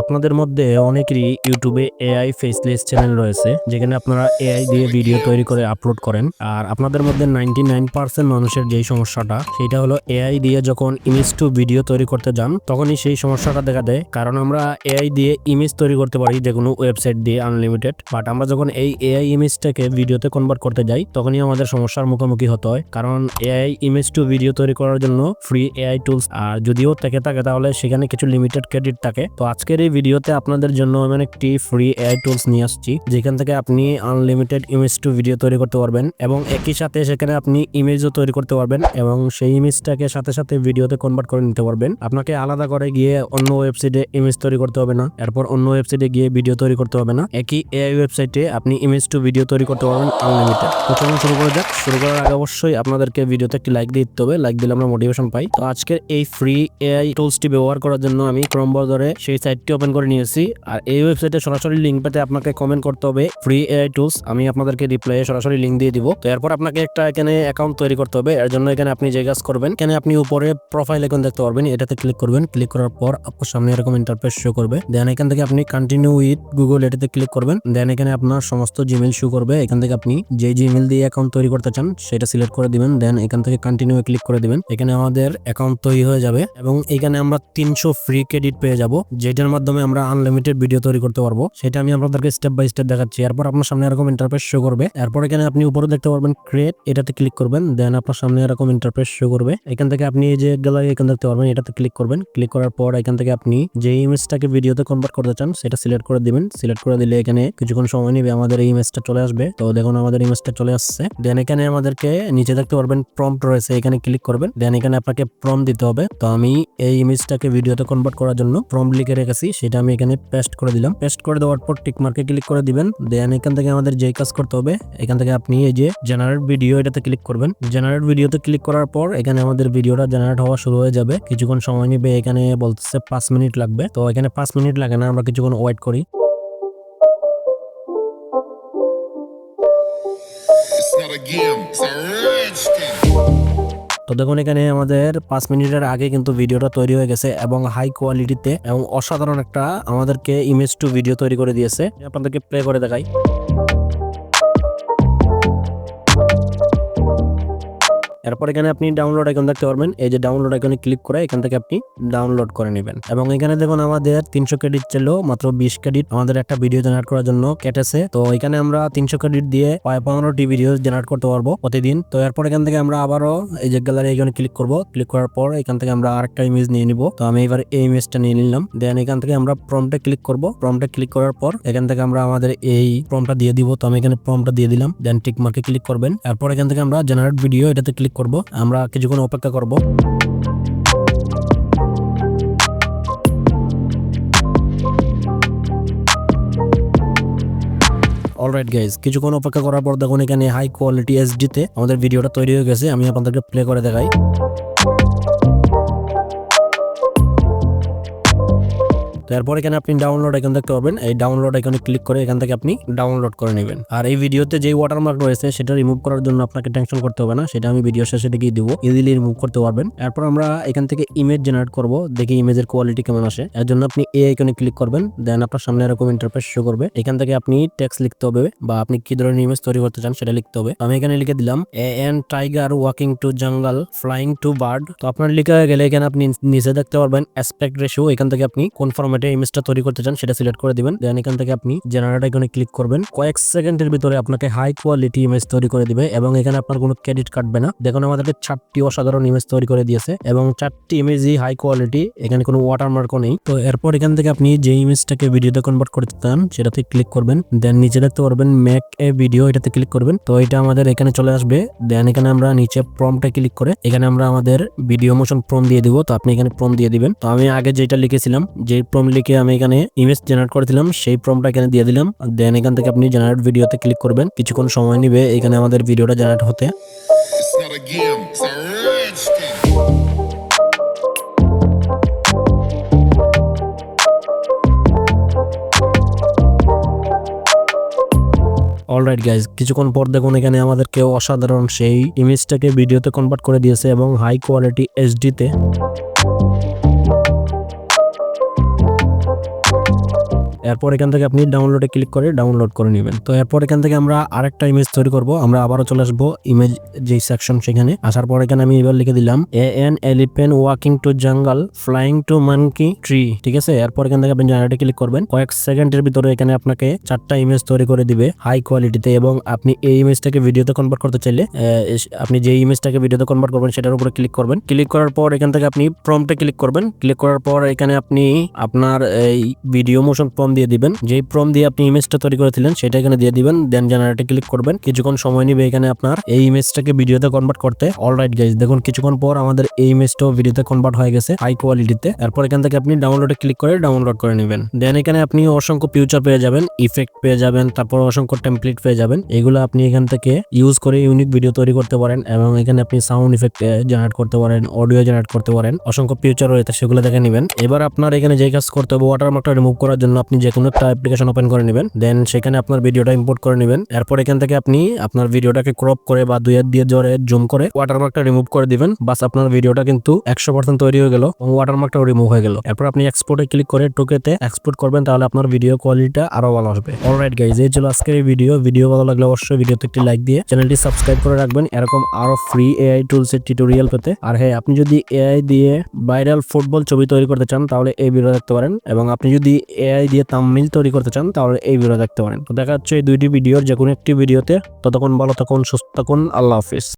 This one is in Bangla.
আপনাদের মধ্যে অনেকেরই ইউটিউবে এআই ফেসলেস চ্যানেল রয়েছে, যেখানে আপনারা এআই দিয়ে ভিডিও তৈরি করে আপলোড করেন। আর আপনাদের মধ্যে নাইনটি নাইন পার্সেন্ট মানুষের যেই সমস্যাটা, সেটা হলো এআই দিয়ে যখন ইমেজ টু ভিডিও তৈরি করতে যান, তখনই সেই সমস্যাটা দেখা দেয়। কারণ আমরা এআই দিয়ে ইমেজ তৈরি করতে পারি যে কোনো ওয়েবসাইট দিয়ে আনলিমিটেড বাট আমরা যখন এই এআই ইমেজটাকে ভিডিওতে কনভার্ট করতে যাই, তখনই আমাদের সমস্যার মুখোমুখি হতে হয়। কারণ এআই ইমেজ টু ভিডিও তৈরি করার জন্য ফ্রি এআই টুলস আর যদিও থেকে থাকে তাহলে সেখানে কিছু লিমিটেড ক্রেডিট থাকে। তো আজকের এই ভিডিওতে আপনাদের জন্য আমি একটি ফ্রি এআই টুলস নিয়ে আসছি। যেখান থেকে আপনি আনলিমিটেড ইমেজ টু ভিডিও তৈরি করতে পারবেন এবং একই সাথে সেখানে আপনি ইমেজও তৈরি করতে পারবেন এবং সেই ইমেজটাকে সাথে সাথে ভিডিওতে কনভার্ট করে নিতে পারবেন। আপনাকে আলাদা করে গিয়ে অন্য ওয়েবসাইটে ইমেজ তৈরি করতে হবে না। এরপর অন্য ওয়েবসাইটে গিয়ে ভিডিও তৈরি করতে হবে না। একই এআই ওয়েবসাইটে আপনি ইমেজ টু ভিডিও তৈরি করতে পারবেন আনলিমিটেড চলুন শুরু করে যাক। শুরু করার আগে অবশ্যই আপনাদেরকে ভিডিওতে একটি লাইক দিয়ে দিতে হবে। লাইক দিলে আমরা মোটিভেশন পাই। তো আজকের এই ফ্রি এআই টুলসটি ব্যবহার করার জন্য আমি ক্রম ব্রাউজারে সেই সাইটটি ওপেন করে নিয়েছি। আর এই ওয়েবসাইটে সরাসরি লিঙ্ক পেতে আপনাকে কমেন্ট করতে হবে ফ্রি এআই টুলস আমি আপনাদেরকে রিপ্লাই সরাসরি লিঙ্ক দিয়ে দিব। তো এরপর আপনাকে একটা এখানে অ্যাকাউন্ট তৈরি করতে হবে। এর জন্য এখানে আপনি যে কাজ করবেন, এখানে আপনি উপরে প্রোফাইল এখন দেখতে পারবেন। এটাতে ক্লিক করবেন। ক্লিক করার পর আপনার সামনে এরকম ইন্টারফেস শো করবে। দেন এখান থেকে আপনি কন্টিনিউ উইথ গুগল এটাতে ক্লিক করবেন। দেন এখানে আপনার সমস্ত জিমেল শো করবে। এখান থেকে আপনি যে জিমেল দিয়ে অ্যাকাউন্ট তৈরি করতে চান, সেটা সিলেক্ট করে দিবেন। দেন এখান থেকে কন্টিনিউ ক্লিক করে দিবেন। এখানে আমাদের অ্যাকাউন্ট তৈরি হয়ে যাবে। এবং এখানে আমরা তিনশো ফ্রি ক্রেডিট পেয়ে যাব। যেটার মাধ্যমে আমরা আনলিমিটেড ভিডিও তৈরি করতে পারব। সেটা আমি আপনাদেরকে স্টেপ বাই স্টেপ দেখাচ্ছি। এরপর আপনার সামনে এরকম ইন্টারফেস শো করবে। এরপর এখানে আপনি উপরে দেখতে পারবেন ক্রিয়েট এটাতে ক্লিক করবেন। দেন আপনার সামনে এরকম ইন্টারফেস শো করবে। এখান থেকে আপনি এই যে গ্যালারি এখান দেখতে পারবেন, এটাতে ক্লিক করবেন। ক্লিক করার পর এখান থেকে আপনি যে ইমেজটাকে ভিডিওতে কনভার্ট করতে চান, সেটা সিলেক্ট করে দিবেন। সিলেক্ট করে দিলে এখানে কিছুক্ষণ সময় নেবে, আমাদের এই ইমেজটা চলে আসবে। তো দেখুন, আমাদের ইমেজটা চলে আসছে। দেন এখানে আমাদেরকে নিচে দেখতে পারবেন প্রম্পট রয়েছে, এখানে ক্লিক করবেন। দেন এখানে আপনাকে প্রম দিতে হবে। তো আমি এই ইমেজটাকে ভিডিওতে কনভার্ট করার জন্য প্রম লিখে রেখেছি। সেটা আমি এখানে পেস্ট করে দিলাম। পেস্ট করে দেওয়ার পর টিক মার্কে ক্লিক করে দিবেন। দেন এখান থেকে আমাদের যে কাজ করতে হবে এখান থেকে আপনি এই যে জেনারেট ভিডিও এটাতে ক্লিক করবেন। জেনারেট ভিডিওতে ক্লিক করার পর এখানে আমাদের ভিডিওটা জেনারেট হওয়া শুরু হয়ে যাবে। কিছুক্ষণ সময় নেবে এখানে বলতেছে পাঁচ মিনিট লাগবে। তো এখানে পাঁচ মিনিট লাগে না আমরা কিছুক্ষণ ওয়েট করি। It's not a game, it's a rich thing. তো দেখুন এখানে আমাদের পাঁচ মিনিটের আগে কিন্তু ভিডিওটা তৈরি হয়ে গেছে এবং হাই কোয়ালিটিতে এবং অসাধারণ একটা আমাদেরকে ইমেজ টু ভিডিও তৈরি করে দিয়েছে। আপনাদেরকে প্লে করে দেখাই। এরপর এখানে আপনি ডাউনলোড আইকন দেখতে পারবেন। এই যে ডাউনলোড আইকনে ক্লিক করে এখান থেকে আপনি ডাউনলোড করে নেবেন। এবং এখানে দেখুন আমাদের তিনশো ক্রেডিট ছিল, মাত্র বিশ ক্রেডিট আমাদের একটা ভিডিও জেনারেট করার জন্য কেটেছে। তো এখানে আমরা তিনশো ক্রেডিট দিয়ে পনেরোটি ভিডিও জেনারেট করতে পারব প্রতিদিন। তো এরপর এখান থেকে আমরা আবারও এই যে গ্যালারি এখানে ক্লিক করব। ক্লিক করার পর এখান থেকে আমরা আরেকটা ইমেজ নিয়ে নিব। তো আমি এবার এই ইমেজটা নিয়ে নিলাম। দেন এখান থেকে আমরা প্রমটা ক্লিক করব। প্রমটা ক্লিক করার পর এখান থেকে আমরা আমাদের এই প্রমটা দিয়ে দিব। তো আমি এখানে প্রমটা দিয়ে দিলাম। দেন টিক মার্কে ক্লিক করবেন। এরপর এখান থেকে আমরা জেনারেট ভিডিও এটাতে ক্লিক করব, আমরা কিছুক্ষণ অপেক্ষা করব। অলরাইট গাইজ কিছুক্ষণ অপেক্ষা করার পর দেখুন এখানে হাই কোয়ালিটি এসডিতে আমাদের ভিডিওটা তৈরি হয়ে গেছে, আমি আপনাদেরকে প্লে করে দেখাই। তো এরপর এখানে আপনি ডাউনলোড আইকন দেখতে পাবেন। এই ডাউনলোড আইকনে ক্লিক করে এখান থেকে আপনি ডাউনলোড করে নেবেন। আর এই ভিডিওতে যেই ওয়াটারমার্ক রয়েছে, সেটা রিমুভ করার জন্য আপনাকে টেনশন করতে হবে না। সেটা আমি ভিডিও শেষে দেখিয়ে দিব। ইজিলি রিমুভ করতে পারবেন। এরপর আমরা এখান থেকে ইমেজ জেনারেট করব। দেখি ইমেজের কোয়ালিটি কেমন আসে। এর জন্য আপনি এ আইকনে ক্লিক করবেন। দেন আপনার সামনে এরকম ইন্টারফেস শো করবে। এখান থেকে আপনি টেক্সট লিখতে হবে বা আপনি কি ধরনের ইমেজ তৈরি করতে চান সেটা লিখতে হবে। আমি এখানে লিখে দিলাম an tiger walking to jungle flying to bird তো আপনার লিখা গেলে এখানে আপনি নিচে দেখতে পারবেন অ্যাসপেক্ট রেশিও এখান থেকে আপনি কোন ফরম্যাটে ইমেজটা তৈরি করতে চান, সেটা সিলেক্ট করে দিবেন। দেন এখান থেকে আপনি জেনারেট আইকনে ক্লিক করবেন। কয়েক সেকেন্ডের ভিতরে আপনাকে হাই কোয়ালিটি ইমেজ তৈরি করে দিবে এবং এখানে আপনার কোনো ক্রেডিট কাটবে না। দেখুন আমাদেরকে চারটি অসাধারণ ইমেজ তৈরি করে দিয়েছে এবং চারটি ইমেজই হাই কোয়ালিটি এখানে কোনো ওয়াটারমার্কও নেই। তো এরপর এখান থেকে আপনি যে ইমেজটাকে ভিডিওতে কনভার্ট করতে চান, সেটাতে ক্লিক করবেন। দেন নিচে দেখতে পারবেন ম্যাক এ ভিডিও এটাতে ক্লিক করবেন। তো এটা আমাদের এখানে চলে আসবে। দেন এখানে আমরা নিচে প্রমটা ক্লিক করে এখানে আমরা আমাদের ভিডিও মোশন প্রম দিয়ে দিব। তো আপনি এখানে প্রম দিয়ে দিবেন। তো আমি আগে যেটা লিখেছিলাম, যে প্রম লিখে আমি এখানে ইমেজ জেনারেট করেছিলাম, সেই প্রমটা এখানে দিয়ে দিলাম। দেন এখান থেকে আপনি জেনারেট ভিডিওতে ক্লিক করবেন। কিছুক্ষণ সময় নিবে এখানে আমাদের ভিডিওটা জেনারেট হতে. অলরাইট গাইজ কিছুক্ষণ পর দেখুন এখানে আমাদেরকে অসাধারণ সেই ইমেজটাকে ভিডিওতে কনভার্ট করে দিয়েছে এবং হাই কোয়ালিটি এইচডিতে এরপর এখান থেকে আপনি ডাউনলোডে ক্লিক করে ডাউনলোড করে নেবেন। তো এরপর এখান থেকে আমরা আরেকটা ইমেজ তৈরি করব। আমরা আবারও চলে আসব ইমেজ যেই সেকশন সেখানে। আসার পর এখানে আমি এবার লিখে দিলাম an elephant walking to jungle flying to monkey tree ঠিক আছে? এরপর এখান থেকে আপনি জেনারেটে ক্লিক করবেন। কয়েক সেকেন্ডের ভিতরে এখানে আপনাকে চারটা ইমেজ তৈরি করে দিবে হাই কোয়ালিটিতে এবং আপনি এই ইমেজটাকে ভিডিওতে কনভার্ট করতে চাইলে আপনি যে ইমেজটাকে ভিডিওতে কনভার্ট করবেন সেটার উপরে ক্লিক করবেন। ক্লিক করার পর এখান থেকে আপনি প্রম্পটে ক্লিক করবেন। ক্লিক করার পর এখানে আপনি আপনার এই ভিডিও মোশন প্রম দিয়ে দিবেন। যেই প্রম দিয়ে আপনি ইমেজটা তৈরি করেছিলেন, সেটা এখানে দিয়ে দিবেন। দেন জেনারেটে ক্লিক করবেন। কিছুক্ষণ সময় নিবে এখানে আপনার এই ইমেজটাকে ভিডিওতে কনভার্ট করতে। অলরাইট গাইজ দেখুন, কিছুক্ষণ পর আমাদের এই ইমেজটাও ভিডিওতে কনভার্ট হয়ে গেছে হাই কোয়ালিটিতে এরপর এখান থেকে আপনি ডাউনলোডে ক্লিক করে ডাউনলোড করে নেবেন। দেন এখানে আপনি অসংখ্য ফিউচার পেয়ে যাবেন। ইফেক্ট পেয়ে যাবেন, তারপর অসংখ্য টেমপ্লেট পেয়ে যাবেন। এগুলো আপনি এখান থেকে ইউজ করে ইউনিক ভিডিও তৈরি করতে পারেন এবং এখানে আপনি সাউন্ড ইফেক্ট জেনারেট করতে পারেন অডিও জেনারেট করতে পারেন। অসংখ্য ফিউচার রয়েছে, সেগুলো দেখে নেবেন। এবার আপনার এখানে যে কাজ করতে হবে ওয়াটার ওয়াটারমার্কটা রিমুভ করার জন্য আপনি যে কোনো একটা অ্যাপ্লিকেশন ওপেন করে নেবেন দেন সেখানে আপনার ভিডিওটা ইম্পোর্ট করে নেবেন। এরপর এখান থেকে আপনি আপনার ভিডিওটাকে ক্রপ করে বা দুই হাত দিয়ে জোরে জুম করে ওয়াটারমার্কটা রিমুভ করে দিবেন। বাস আপনার ভিডিওটা কিন্তু একশো পার্সেন্ট তৈরি হয়ে গেল এবং ওয়াটারমার্কটাও রিমুভ হয়ে গেল। এরপর আপনি এক্সপোর্টে ক্লিক করে টুকেতে এক্সপোর্ট করবেন, তাহলে আপনার ভিডিও কোয়ালিটিটা আরও ভালো আসবে। অলরাইট গাইজ এই ছিল আজকের এই ভিডিও ভিডিও ভালো লাগলে অবশ্যই ভিডিওতে একটি লাইক দিয়ে চ্যানেলটি সাবস্ক্রাইব করে রাখবেন। এরকম আরও ফ্রি এআই টুলস এর টিউটোরিয়াল পেতে। আর হ্যাঁ আপনি যদি এআই দিয়ে ভাইরাল ফুটবল ছবি তৈরি করতে চান, তাহলে এই ভিডিও দেখতে পারেন। এবং আপনি যদি এআই দিয়ে তামিল তৈরি করতে চান, তাহলে এই ভিডিও দেখতে পারেন। তো দেখা যাচ্ছে এই দুইটি ভিডিওর যে কোনো একটি ভিডিওতে। ততক্ষণ ভালো থাকুন, সুস্থ থাকুন, আল্লাহ হাফিজ।